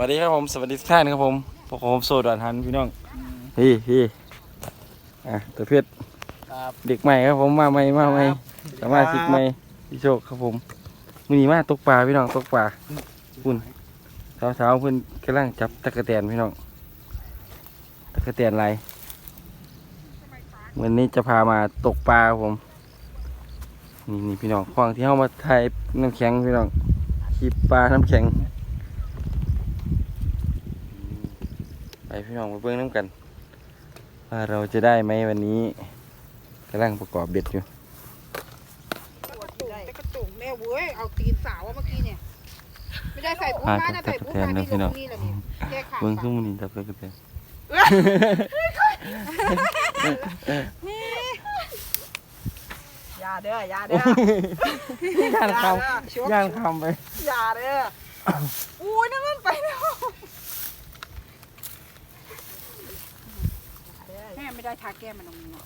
วัสดีครับผมสวัสดีทุกท่านครับผมพวกผมโซดอนหันพี่น้องพี่พี่อะตัวเพชรครับเด็กใหม่ครับผมมาใหม่มาใหม่ครับสามารถสิกใหม่พี่โชคครับผมมือนี้มาตกปลาพี่น้องตกปลาคุณสาวๆเพิ่นกำลังจับตะกะแตนพี่น้องตะกะแตนลายวันนี้จะพามาตกปลาครับผมนี่นี่พี่น้องคลองที่เข้ามาถ่ายน้ำแข็งพี่น้องขีปลาน้ำแข็ง ไป พี่น้องไปเบิ่งน้ำกัน ว่าเราจะได้ไหมวันนี้กำลังประกอบเบ็ดอยู่กระตุกแต่กระตุกแม่เว้ยเอาตีนสาวอะเมื่อกี้เนี่ยไม่ได้ใส่ปุ๊บมานะใส่ปุ๊บมานี่ลงนี่แหละเนี่ยแก้ขาดเบิ่งปะซุ้มอนี่จับไปกันเต็มอย่าเด้ออย่าเด้อย่านคอย่าเด้อชกำย่านคำไปอย่าเด้ออุ้ยนั่นมันไปแล้ว ม่ไม่ได้ทาแก้มมันตรงนี้เนาะ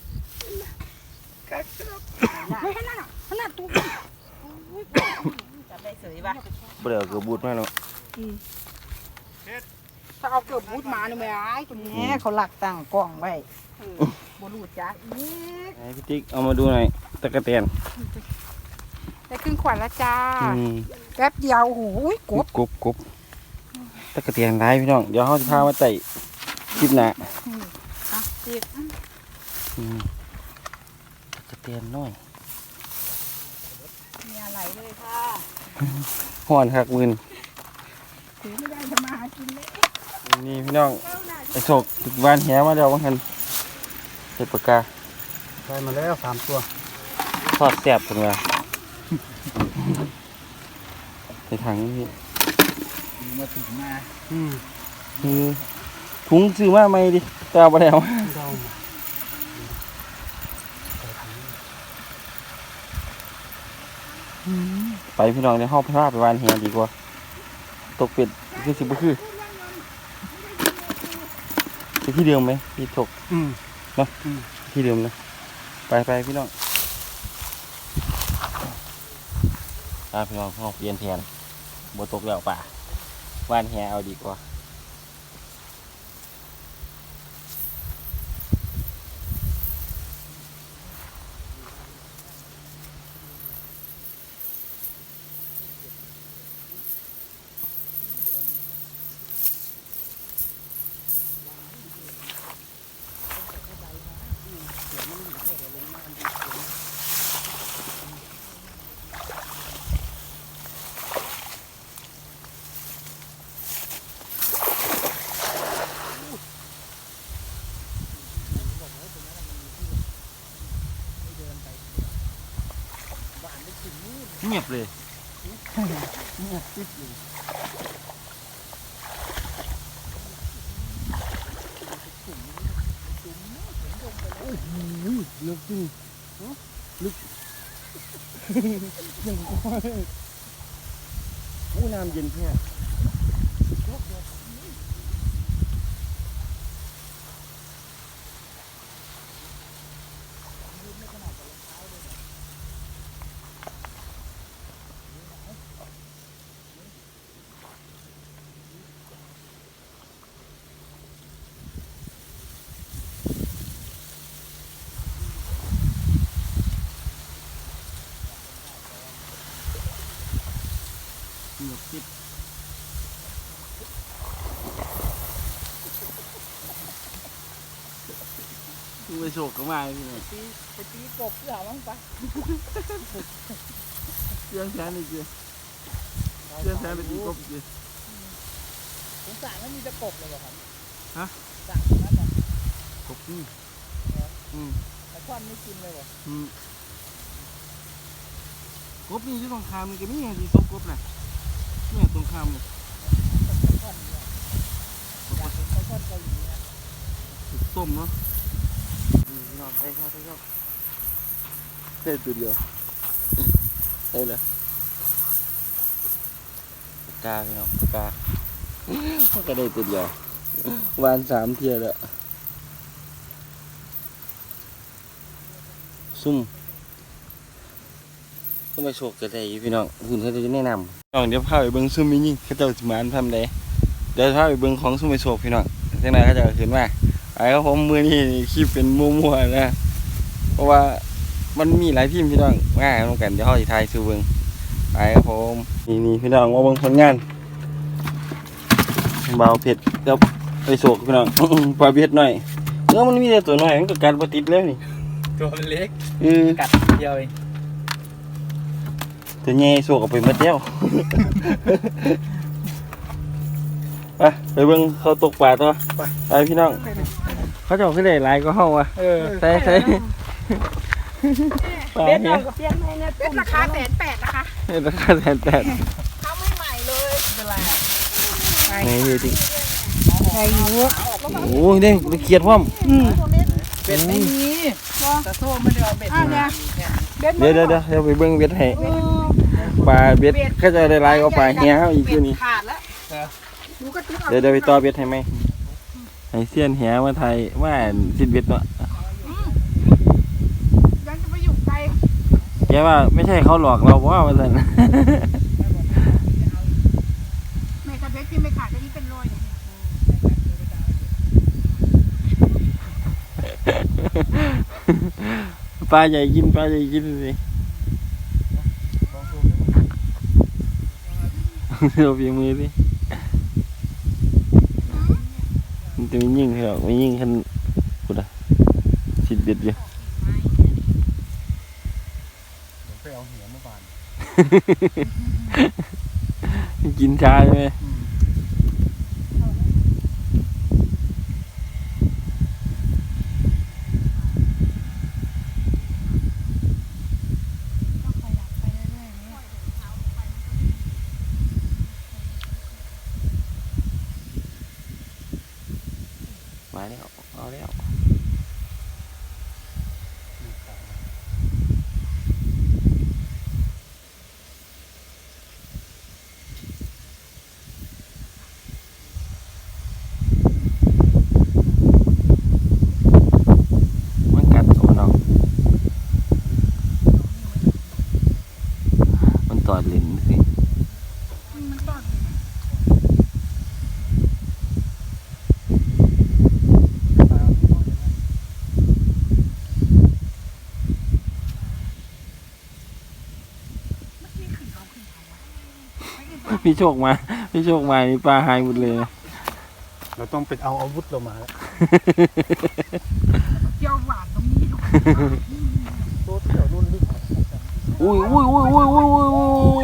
ไม่ให้นั่นอะขนาดตัวจับได้เสยปะเปลือกเกือบบูดมากแล้วถ้าเอาเกือบบูดมาเนี่ยไม่ไอ้ตรงนี้เขาหลักตั้งกล้องไว้บรูจักอีกไหนพี่ติ๊กเอามาดูหน่อยตะกะแตนได้ครึ่งขวัญแล้วจ้าอืมแป๊บเดียวโอ้โหกบกบกบตะกะแตนร้ายพี่น้อง เดี๋ยวเขาจะพามาไต่คลิปหน้าอะ จีบอืมตะกะแตนน้อยมีอะไรเลยค่ะห่อนคักมืนถือไม่ได้จะมาหากินเลยนี่พี่น้องไอ้โศกตึกบ้านแหมาแล้วว่างันใส่ปากกาได้มาแล้วสามตัวทอดแสบถึงว่าในถังนี่มาถึงมาอืมคือถุงซื้อมาไหมดิตาบแล้ว เรา ไปพี่น้องในห้องพาไปวานแหดีกว่า ตกเป็ดคือสิบ่คือไปที่เดิมไหมพี่ถกอืมที่เดิมนะไปไปพี่น้องไปพี่น้องห้องเปลี่ยนแทนบ่ตกแล้วป่าวานแหเอาดีกว่า เงียบเลยลึกจริงอู้น้ำเย็นแค่ โศกก็มาพี่น้องตีไปตีกบเพื่อมั้งปะเรื่องแทนอีกเดียวเรื่องแทนเป็นตีกบอีกเดียวสงสารมันมีแต่กบเลยเหรอครับฮะสั่งนั้นน่ะกบนี่อืมแต่ควันไม่กินเลยเหรออืมกบนี่อยู่ตรงคามมันก็มีอย่างที่ซุกกบน่ะเนี่ยตรงคามเลยแต่ควันเนี่ยอยากเห็นแต่ควันเกาหลีนะถูกต้มเนาะ อืมพี่น้องไปครับไปครับเต้ตัวเดียวได้เลยปากกาพี่น้องปากกามันก็ได้ตัวเดียววานสามเทียแล้วซุ่มก็ไม่โชคจะได้อยู่พี่น้องคุณเขาจะแนะนำน้องเดี๋ยวพาไปเบิ่งซุ่มมียิ่งเขาเจ้าสิมานทำได้ดี๋ยวพาไปเบิ่งของซุ่มไปโศกพี่น้องจังไดเขาจะขึ้นมา ไอ้ครับผมมือนี้คลิปเป็นมั่วๆนะ เพราะว่ามันมีหลายทีมพี่น้องมาลงกันเดี๋ยวเขาสิทายสู่เบิ่งไปครับผมนี่นี่พี่น้องมาเบิ่งผลงานเบาเผ็ดกับไปโศกพี่น้องปลาเผ็ดหน่อยเออมันมีแต่ตัวน้อยมันก็กัดบ่ติดแล้วนี่ตัวมันเล็กเออกัดเดียวเองตัวใหญ่โศกเอาไปหมดแล้วไปไปเบิ่งเขาตกปลาตัวไปพี่น้อง เขาจะเอาขึ้นได้หลายก็ห้องวะเออใส่ใส่ปลาเบ็ดเนี่ยเรากับเพียงในเนี่ยเบ็ดราคาแสนแปดนะคะราคาแสนแปดเขาไม่ใหม่เลยเป็นไรอะไงอยู่จริงใช่อยู่โอ้ยได้ได้เขียดพร้อมอืมเป็ดไม่มีแต่โซ่ไม่ได้เอาเป็ดอ้าวเนี่ยเบ็ดเดี๋ยวเดี๋ยวเดี๋ยวเดี๋ยวไปเบิ่งเบ็ดให้เออปลาเบ็ดก็จะได้หลายก็ปลาเหี้ยเอาอีกตัวนี้ขาดแล้วหนูก็ตึ๊กเดี๋ยวเดี๋ยวไปต่อเบ็ดให้ไหม ให้เสี้ยนเหี้ยมาไทยว่าสิเบ็ดเนาะยังจะไปอยู่ไกลแกว่าไม่ใช่เขาหลอกเราว่าว่าซั่นแม่กระเบ็ดที่ไม่ขาดก็นี่เป็นรอยเนี่ยปลาใหญ่กินปลาใหญ่กินสิเราเพียงมือสิมัน จะไม่ยิ่งเหรอกไม่ยิ่งขันกูดะสิบเด็ดอยู่ไปเอาหัวมาบาน กินชาใช่ไหม มาแล้วเอาแล้วมันกัดตัวเนาะมันตอดลิ้นสิ มันตอด พี่โชคมา พี่โชคมามีปลาหายหมดเลยเราต้องไปเอาอาวุธเรามาแล้วเจียวหวานตรงนี้ทุกคนตัวเที่ยวรุ่นลึกอุ้ยอุ้ยอุ้ยอุ้ยอุ้ยอุ้ย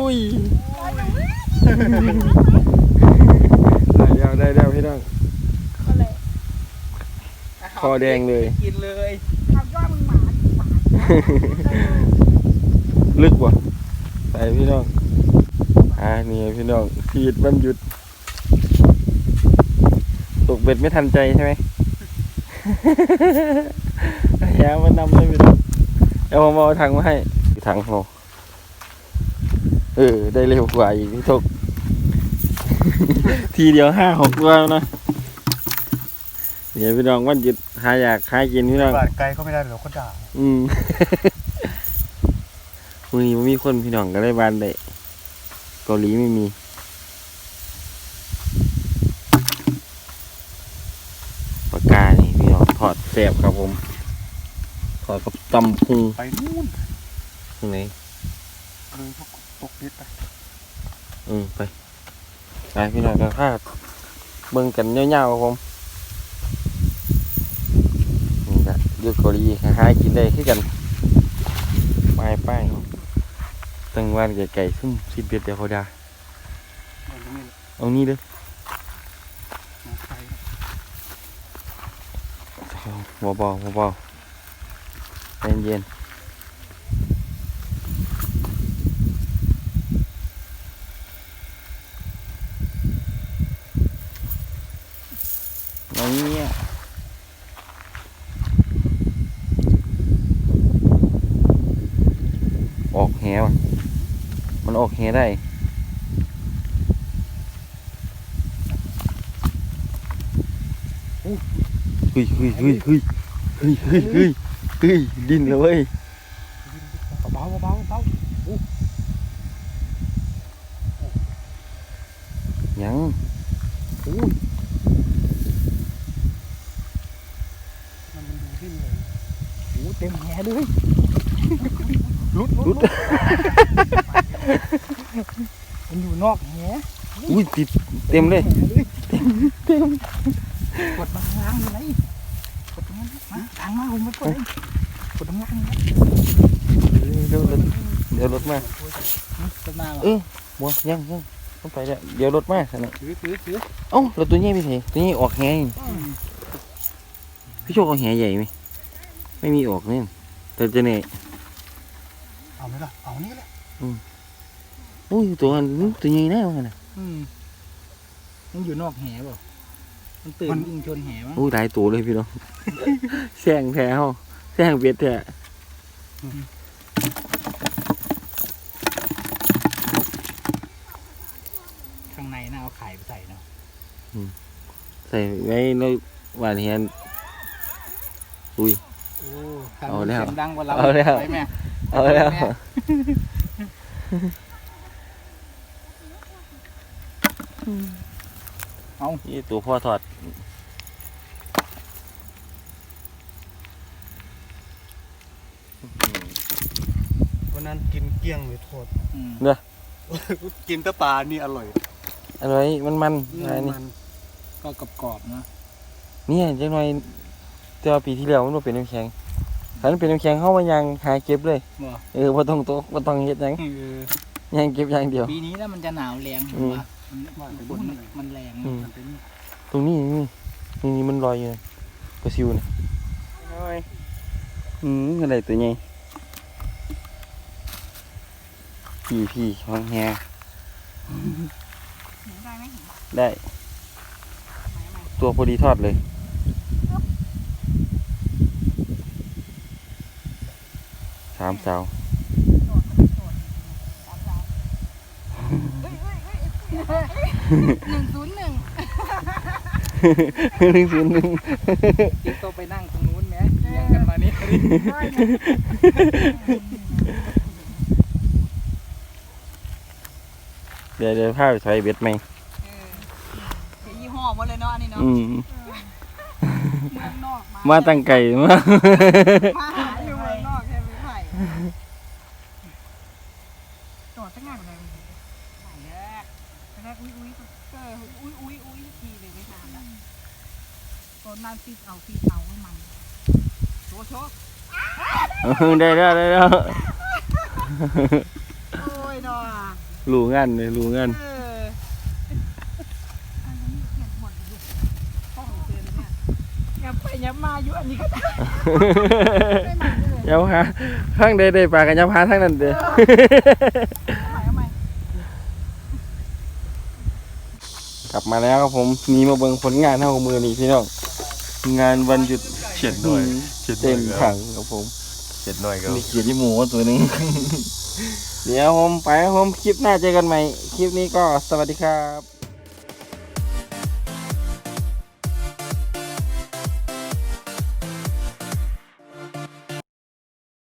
อุ้ยได้แล้วได้แล้วพี่น้องก็เลยคอแดงเลย กินเลยทำยอดมึงหมาหวานลึกว่ะใส่พี่น้อง อ่านี่พี่น้องขีดวันหยุด ตกเบ็ดไม่ทันใจใช่ไหมยามันนำเลยพี่น้องเดี๋ยวผมเอาถังมาให้ถังเราเออ ได้เร็วกว่าอีกพี่ทกทีเดียวห้าหกตัวแล้วนะเดี๋ยวพี่น้องวันหยุดหาอยากหากินพี่น้องบาดไกลเขาไม่ได้เดี๋ยวเขาด่าอืมวันนี้มันมีคนพี่น้องก็ได้บานได้ เกาหลีไม่มี ปากกานี่พี่น้องถอดแสบครับผม ถอดกับตำพุงไปนู่นตรงไหนเลยพวกตกพิษไปเออไปไปพี่น้องก็พาเบิ่งกันเงาวๆครับผมนี่ก็อยู่เกาหลีหากินได้คือกัน ไปไป ตั้งวันไก่ๆซุ่มสิบเบียดเดียวเขาดาเอาตรงนี้เอานี่เด้อน้องไฟเบาๆเบาๆใจเย็นๆเอาเนี่ยออกแหวะ มันออกแหได้เฮ้ยเฮ้ยเฮ้ยเฮ้ยเฮ้ย เฮ้ยเฮ้ยเฮ้ยเฮ้ยดินเลยเว้ยเบาๆเบาๆเบายังอู้มันมันดูขึ้นเลยโอ้เต็มแหเลยลุดรุดมันอยู่นอกแหอุ้ยติดเต็มเลยกดมาข้างล่างอยู่ไหนกดตรงนั้นมาทางมาผมไม่กดเลยกดตรงล่างนี่เดี๋ยวรถเดี๋ยวรถมากดมาเออบัวยังยังต้องไปแล้วเดี๋ยวรถมาสินะถือถือถือเอ้าเราตัวนี้ไปไหนตัวนี้ออกแหงพี่โชคเอาแหใหญ่ไหมไม่มีออกเนี่ยแต่จะเนี่ยเอาไหมล่ะเอานี่แหละอุ้ ยตัวนั้นตัวใหญ่แน่มันนะอืมมันอยู่นอกแหเปล่ามันตื่นยิงชนแหมั้งอุ้ยหลายตัวเลยพี่น้อง แซงแท้เฮาแซงเบียดแท้ข้างในน่าเอาไข่ไปใส่เนาะใส่ไว้ในหวานเฮียนอุ้ยโอ้ทางเอาแล้วเสียงดังกว่าเราเอาแล้ว ไปแม่เอาแล้ว เอานี่ตัวพ่อถอดวันนั้นกินเกลี้ยงเลยโทษอืมกินแตะปลานี่อร่อยอะไรมันมันอะไรนี่มันก็กรอบๆเนาะเนี่ยจังหน่อยเจ้าปีที่แล้วมันบ่เป็นน้ำแข็งถ้ามันเป็นน้ำแข็งเข้ามายังหาเก็บเลยบ่เออบ่ต้องโตะบ่ต้องเฮ็ดหยังเออยังเก็บอย่างเดียวปีนี้แล้วมันจะหนาวแรงอืม ว่ามันมันมันแรงอืม มันเป็นตรงนี้นี่นี่นี่มันลอยอยู่นะปลาซิวนะอืมอะไรตัวใหญ่พี่พี่ห้องแฮได้ไหมได้ ตัวพอดีทอดเลย สามสาว หนึ่งศูนย์หนึ่งหนึ่งศูนย์หนึ่งที่ต้องไปนั่งตรงนู้นแหมเลี้ยงกันมานี่เดี๋ยวเดี๋ยวพาไปใส่เบ็ดไหมยี่ห้อหมดเลยเนาะอันนี้เนาะอืมเมืองนอกมามาตั้งไก่มา มาหาอยู่เมืองนอกใช่ไหมไผ่จอดตั้งงานอะไรไผ่แรกแรกอุ้ยอุ้ยเอออุ้ยอุ้ยอุ้ยทีเลยไม่ทานละตอ นนั้นฟิตเอาฟิตเอาให้มันโชว์โชว์เออได้แล้วได้แล้วโอ้ยเนาะรู้งานเลยรู้งานเอออันนี้เห็นหมดเลยห้องเจอเลยเนี่ยยับไปยับมาอยู่อันนี้ก็ได้ไม่หมันเลยเดี๋ยวหาข้างใดได้ปลากันยับหาทางนั้นเด้อเอาใหม่เอาใหม่กลับมาแล้วครับผมมีมาเบิ่งผลงานเท่ามือนี่พี่น้อง งานวันหยุดเฉียดหน่อยอืมเฉียดหน่เต็อยมครับถังครับผมเฉียดหน่อยครับ มีเขียดที่หมูตัวหนึง เดี๋ยวผมไปครับผมคลิปหน้าเจอกันใหม่ คลิปนี้ก็สวัสดีครับ